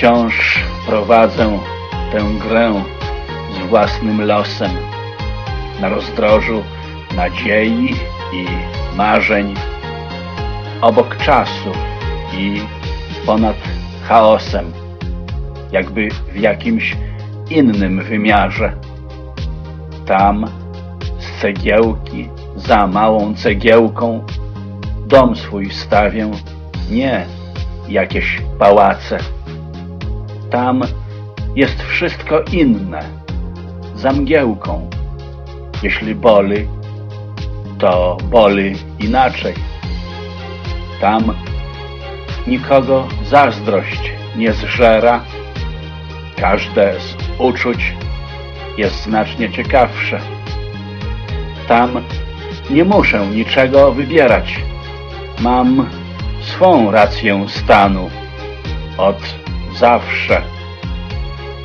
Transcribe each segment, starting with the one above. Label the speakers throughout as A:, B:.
A: Wciąż prowadzę tę grę z własnym losem na rozdrożu nadziei i marzeń, obok czasu i ponad chaosem, jakby w jakimś innym wymiarze. Tam z cegiełki za małą cegiełką dom swój stawię, nie jakieś pałace. Tam jest wszystko inne, za mgiełką. Jeśli boli, to boli inaczej. Tam nikogo zazdrość nie zżera. Każde z uczuć jest znacznie ciekawsze. Tam nie muszę niczego wybierać. Mam swą rację stanu od zawsze.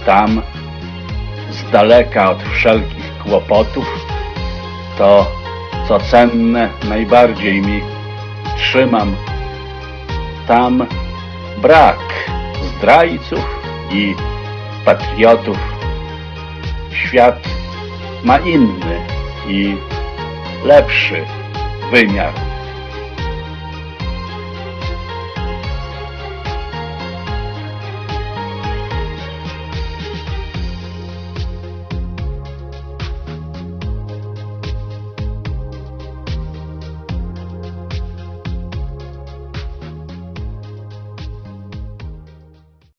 A: Tam z daleka od wszelkich kłopotów to, co cenne, najbardziej mi trzymam. Tam brak zdrajców i patriotów. Świat ma inny i lepszy wymiar.